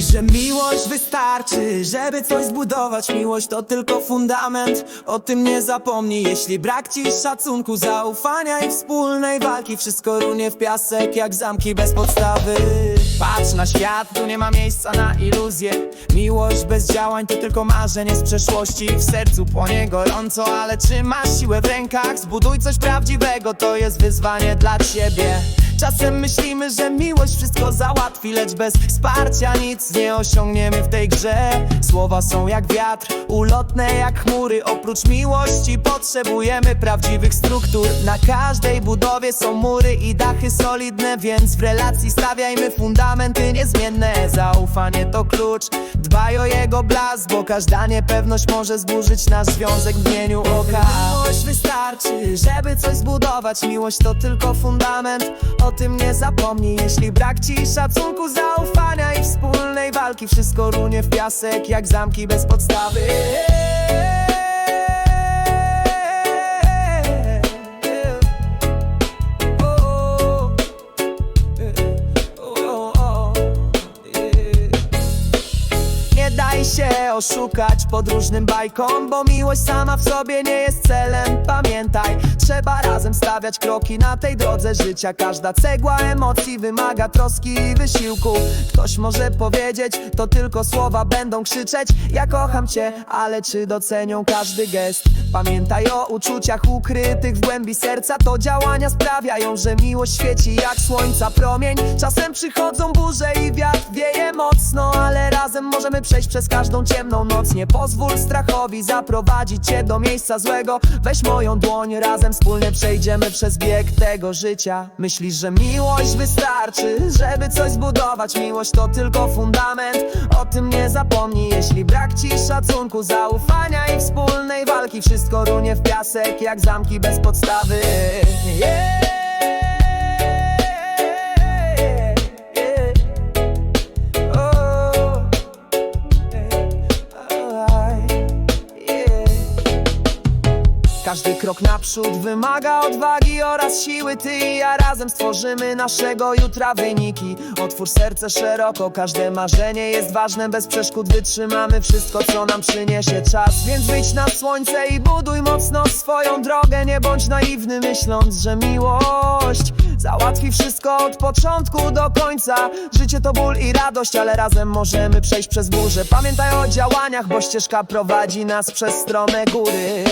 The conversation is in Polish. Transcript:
że miłość wystarczy, żeby coś zbudować. Miłość to tylko fundament, o tym nie zapomnij. Jeśli brak ci szacunku, zaufania i wspólnej walki Wszystko runie w piasek jak zamki bez podstawy. Patrz na świat, tu nie ma miejsca na iluzje. Miłość bez działań to tylko marzenie z przeszłości. W sercu płonie gorąco, ale czy masz siłę w rękach? Zbuduj coś prawdziwego, to jest wyzwanie dla ciebie. Czasem myślimy, że miłość wszystko załatwi Lecz bez wsparcia nic nie osiągniemy w tej grze. Słowa są jak wiatr, ulotne jak chmury. Oprócz miłości potrzebujemy prawdziwych struktur. Na każdej budowie są mury i dachy solidne Więc w relacji stawiajmy fundamenty niezmienne. Zaufanie to klucz, dbaj o jego blask Bo każda niepewność może zburzyć nasz związek w mgnieniu oka. Miłość wystarczy, żeby coś zbudować. Miłość to tylko fundament, o tym nie zapomnij. Jeśli brak ci szacunku, zaufania walki. Wszystko runie w piasek jak zamki bez podstawy się oszukać podróżnym bajkom Bo miłość sama w sobie nie jest celem. Pamiętaj, trzeba razem stawiać kroki na tej drodze życia. Każda cegła emocji wymaga troski i wysiłku. Ktoś może powiedzieć, to tylko słowa będą krzyczeć. Ja kocham cię, ale czy docenią każdy gest? Pamiętaj o uczuciach ukrytych w głębi serca. To działania sprawiają, że miłość świeci jak słońca promień. Czasem przychodzą burze i wiatr wieje mocno razem możemy przejść przez każdą ciemną noc. Nie pozwól strachowi zaprowadzić cię do miejsca złego. Weź moją dłoń, razem wspólnie przejdziemy przez bieg tego życia. Myślisz, że miłość wystarczy, żeby coś zbudować? Miłość to tylko fundament, o tym nie zapomnij. Jeśli brak ci szacunku, zaufania i wspólnej walki Wszystko runie w piasek jak zamki bez podstawy. Yeah. Każdy krok naprzód wymaga odwagi oraz siły. Ty i ja razem stworzymy naszego jutra wyniki. Otwórz serce szeroko, każde marzenie jest ważne. Bez przeszkód wytrzymamy wszystko, co nam przyniesie czas. Więc wyjdź na słońce i buduj mocno swoją drogę. Nie bądź naiwny myśląc, że miłość Załatwi wszystko od początku do końca. Życie to ból i radość, ale razem możemy przejść przez burzę. Pamiętaj o działaniach, bo ścieżka prowadzi nas przez strome góry.